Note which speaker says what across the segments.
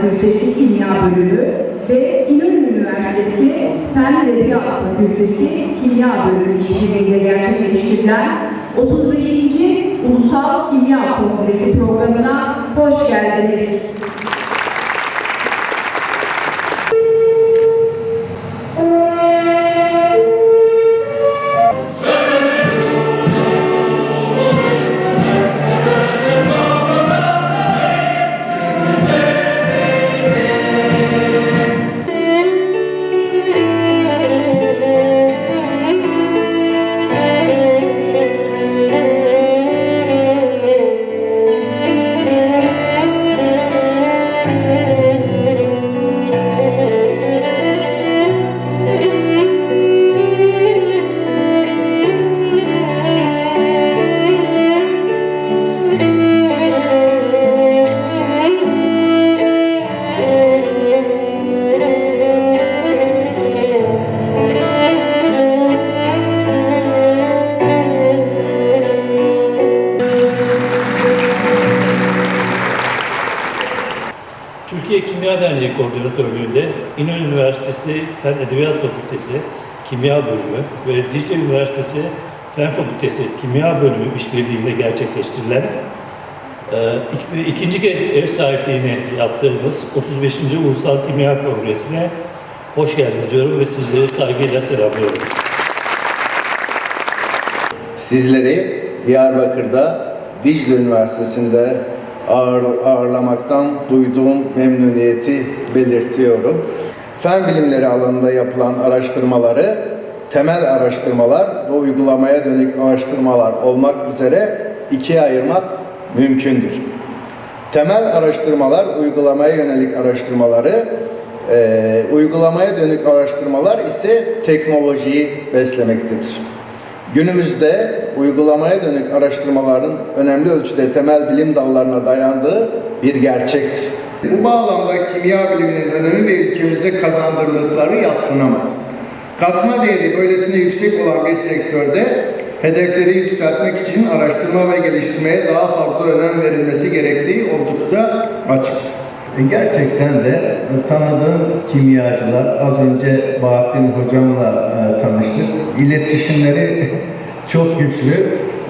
Speaker 1: Fakültesi Kimya Bölümü ve İnönü Üniversitesi Fen Edebiyat Fakültesi Kimya Bölümü işbirliğiyle gerçekleştirilen 35. Ulusal Kimya Kongresi programına hoş geldiniz.
Speaker 2: Türkiye Kimya Derneği Koordinatörlüğü'nde İnönü Üniversitesi Fen Edebiyat Fakültesi Kimya Bölümü ve Dicle Üniversitesi Fen Fakültesi Kimya Bölümü işbirliğiyle gerçekleştirilen e, ik- ikinci kez ev sahipliğini yaptığımız 35. Ulusal Kimya Kongresi'ne hoş geldiniz diyorum ve sizleri saygıyla selamlıyorum.
Speaker 3: Sizleri Diyarbakır'da Dicle Üniversitesi'nde ağır- ağırlamaktan duyduğum memnuniyeti belirtiyorum. Fen bilimleri alanında yapılan araştırmaları temel araştırmalar ve uygulamaya dönük araştırmalar olmak üzere ikiye ayırmak mümkündür. Temel araştırmalar, uygulamaya yönelik araştırmaları, eee, uygulamaya dönük araştırmalar ise teknolojiyi beslemektedir. Günümüzde uygulamaya dönük araştırmaların önemli ölçüde temel bilim dallarına dayandığı bir gerçektir. Bu bağlamda kimya biliminin önemi ve ülkemizde kazandırdıkları yatsınamaz. Katma değeri böylesine yüksek olan bir sektörde hedefleri yükseltmek için araştırma ve geliştirmeye daha fazla önem verilmesi gerektiği oldukça açık.
Speaker 4: E, Gerçekten de e, tanıdığım kimyacılar, az önce Bahattin hocamla e, tanıştık. İletişimleri çok güçlü,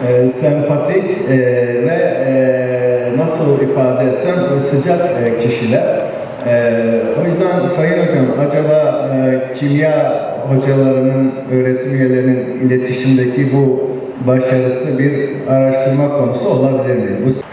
Speaker 4: e, sempatik e, ve e, nasıl ifade etsem e, sıcak e, kişiler. E, o yüzden Sayın Hocam acaba e, kimya hocalarının, öğretim üyelerinin iletişimdeki bu başarısı bir araştırma konusu olabilir mi? Bu